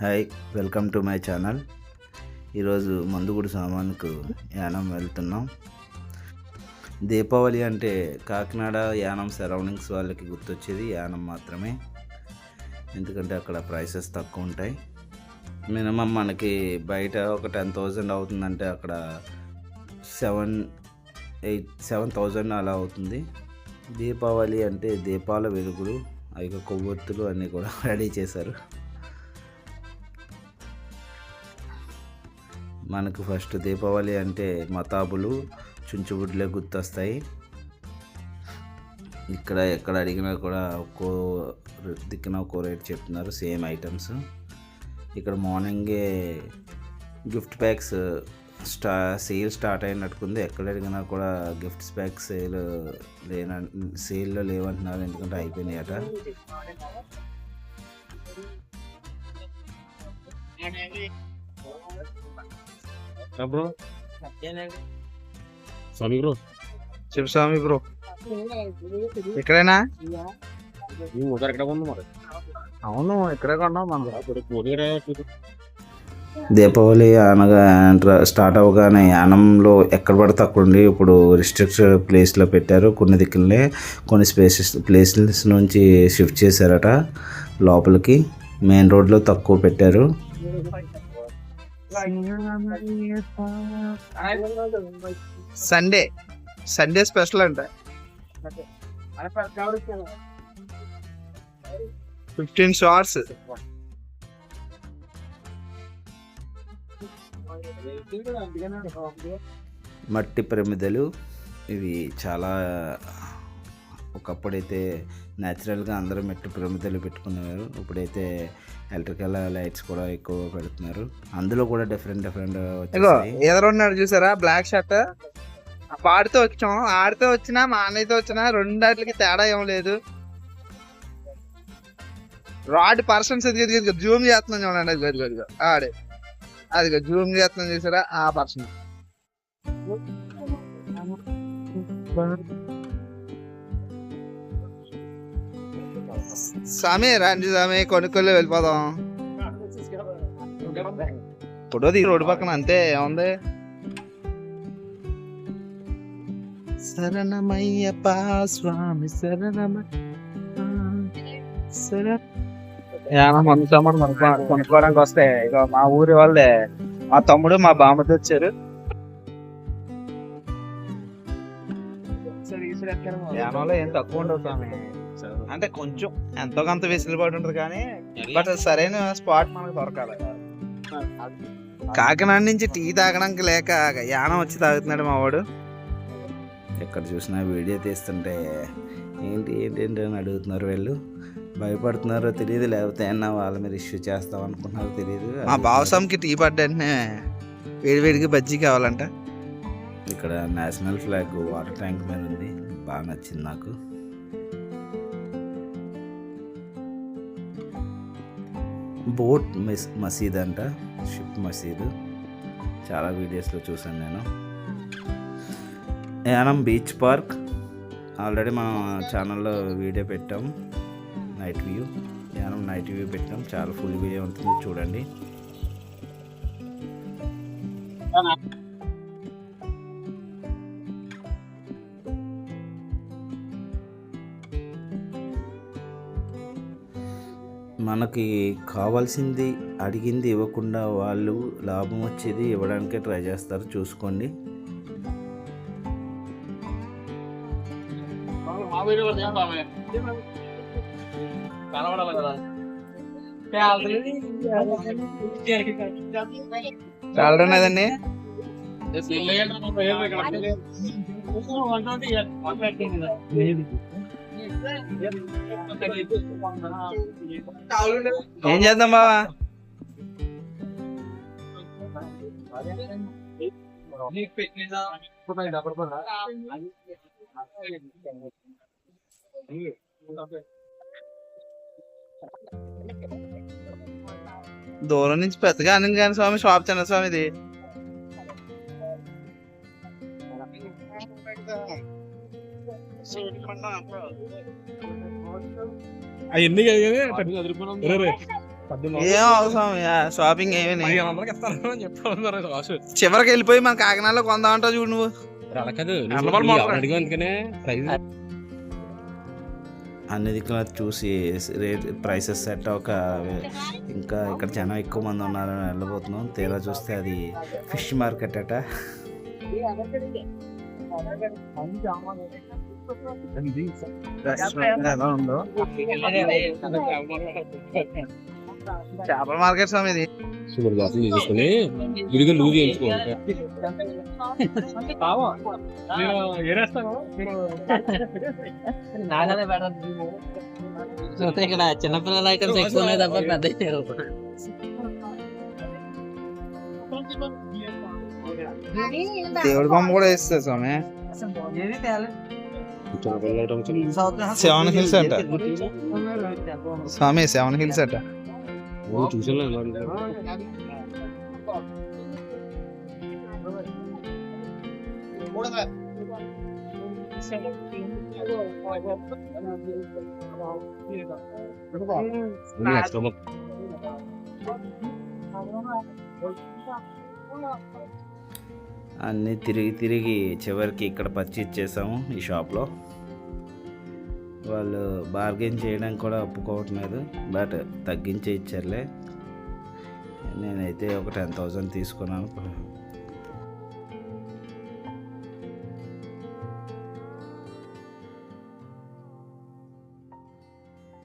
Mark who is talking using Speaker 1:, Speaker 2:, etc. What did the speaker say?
Speaker 1: Hi welcome to my channel. ఈరోజు మందుగుడి సామాన్కు యానం వెళ్తున్నాం. దీపావళి అంటే కాకినాడ యానం సరౌండింగ్స్ వాళ్ళకి గుర్తొచ్చేది యానం మాత్రమే. ఎందుకంటే అక్కడ ప్రైసెస్ తక్కువ ఉంటాయి. మినిమం మనకి బయట ఒక టెన్ థౌజండ్ అవుతుందంటే అక్కడ సెవెన్ ఎయిట్ సెవెన్ థౌజండ్ అలా అవుతుంది. దీపావళి అంటే దీపాల వెలుగులు అవి కొవ్వొత్తులు అన్నీ కూడా రెడీ చేశారు. మనకు ఫస్ట్ దీపావళి అంటే మతాబులు చుంచుబుడ్లే గుర్తొస్తాయి. ఇక్కడ ఎక్కడ అడిగినా కూడా ఒక్కో దిక్కున ఒక్కో రేట్ చెప్తున్నారు సేమ్ ఐటమ్స్. ఇక్కడ మార్నింగే గిఫ్ట్ ప్యాక్స్ స్టా సేల్ స్టార్ట్ అయినట్టుకుంది. ఎక్కడ అడిగినా కూడా గిఫ్ట్స్ ప్యాక్ సేల్ లేన సేల్లో లేవంటున్నారు ఎందుకంటే అయిపోయినాయి అట
Speaker 2: bro Swami bro
Speaker 3: Shivaswami bro ఎక్కడైనా
Speaker 2: ఒకరు ఎక్కడ ఉంది మరి
Speaker 3: అవును ఇక్కడే కొన్నాం మనం
Speaker 1: దీపావళి అనగా ఎంటర్- స్టార్ట్ అవగానే యానంలో ఎక్కడ పడితే అక్కడ ఉండి ఇప్పుడు రిస్ట్రిక్టెడ్ ప్లేస్లో పెట్టారు కొన్ని దిక్కులనే కొన్ని స్పేసెస్ ప్లేసెస్ నుంచి షిఫ్ట్ చేశారట లోపలికి మెయిన్ రోడ్లో తక్కువ పెట్టారు.
Speaker 3: సండే సండే స్పెషల్ అంట. ఫిఫ్టీన్ షార్ట్స్
Speaker 1: మట్టి ప్రమిదలు. ఇవి చాలా ఒకప్పుడైతే న్యాచురల్గా అందరూ మట్టి ప్రమిదలు పెట్టుకునేవారు. ఇప్పుడైతే ఎలక్ట్రికల్ లైట్స్ కూడా ఎక్కువ పెడుతున్నారు. అందులో కూడా డిఫరెంట్ డిఫరెంట్
Speaker 3: ఎదురున్నాడు చూసారా? Black shirt. వాడితో వచ్చాం. ఆడితో వచ్చినా మా అన్నయ్యతో వచ్చినా రెండాటికి తేడా ఏం లేదు. రాడ్ పర్సన్స్ ఎదిగి జూమ్ చేస్తున్నాం చూడండి. అది గది గదిగో ఆడే. అదిగో జూమ్ చేస్తున్నాం చూసారా? ఆ పర్సన్. స్వామి రండి స్వామి కొనుక్కోలే వెళ్ళిపోదాం. ఫోటో దిగి రోడ్డు పక్కన అంతే ఏముంది? శరణమయ్యప్ప స్వామి కొనుక్కోవడానికి వస్తే ఇక మా ఊరి వాళ్ళే. మా తమ్ముడు మా బామ్మతో వచ్చారు ఏం తక్కువ ఉండవు స్వామి అంటే కొంచెం ఎంతో కొంత వెసులుబాటు ఉంటుంది కానీ బట్ సరైన స్పాట్ మనకు దొరకాలి. కాకినాడ నుంచి టీ తాగడానికి లేక యానం వచ్చి తాగుతున్నాడు మా వాడు.
Speaker 1: ఎక్కడ చూసినా వీడియో తీస్తుంటే ఏంటి ఏంటి ఏంటి అని అడుగుతున్నారు వీళ్ళు. భయపడుతున్నారో తెలియదు లేకపోతే ఏమన్నా వాళ్ళ మీద ఇష్యూ చేస్తాం అనుకుంటున్నారో తెలియదు
Speaker 3: మా బావసంకి టీ పడ్డ వెంటనే వేడివేడికి బజ్జీ కావాలంట.
Speaker 1: ఇక్కడ నేషనల్ ఫ్లాగ్ వాటర్ ట్యాంక్ మీద ఉంది బాగా నచ్చింది నాకు. బోట్ మెస్ మసీద్ అంట షిప్ మసీదు. చాలా వీడియోస్లో చూసాను నేను. Yanam beach park. ఆల్రెడీ మనం ఛానల్లో వీడియో పెట్టాం night view. Yanam night view పెట్టాం చాలా ఫుల్ వీడియో ఉంటుంది చూడండి. మనకి కావాల్సింది అడిగింది ఇవ్వకుండా వాళ్ళు లాభం వచ్చేది ఇవ్వడానికే ట్రై చేస్తారు చూసుకోండి
Speaker 3: ఏం చేద్దాం బావా? దూరం నుంచి పెద్దగా అనింది కానీ స్వామి షాప్ చిన్న స్వామిది
Speaker 2: అవన్నీ
Speaker 3: ఏం అవసరం షాపింగ్ ఏమీ చివరికి వెళ్ళిపోయి మన కాకినాడలో కొందామంటావు చూడు నువ్వు.
Speaker 1: అన్ని దిక్కున చూసి రేట్ ప్రైసెస్ సెట్ ఒక ఇంకా ఇక్కడ జనం ఎక్కువ మంది ఉన్నారని వెళ్ళబోతున్నాం. తీరా చూస్తే అది ఫిష్ మార్కెట్ అట.
Speaker 3: చేపల మార్కెట్ స్వామి ఇది
Speaker 4: షుగర్ గ్లాసులు తీసుకొని విడిగా లూజ్ చేయించుకో
Speaker 5: చూస్తే ఇక్కడ చిన్నపిల్లల ఐటమ్స్ ఎక్కువ ఉన్నాయి తప్ప పెద్ద
Speaker 3: దేవుడి బొమ్మ కూడా వేస్తుంది స్వామి సెవెన్ హిల్స్ అంట స్వామి సెవెన్ హిల్స్ అంట
Speaker 4: చూసాను ఎక్స్ట్రా
Speaker 1: అన్నీ తిరిగి తిరిగి చివరికి ఇక్కడ పర్చేజ్ చేసాము ఈ షాప్లో వాళ్ళు బార్గెన్ చేయడానికి కూడా ఒప్పుకోవట్లేదు బట్ తగ్గించే ఇచ్చారులే. నేనైతే ఒక టెన్ థౌజండ్ తీసుకున్నాను.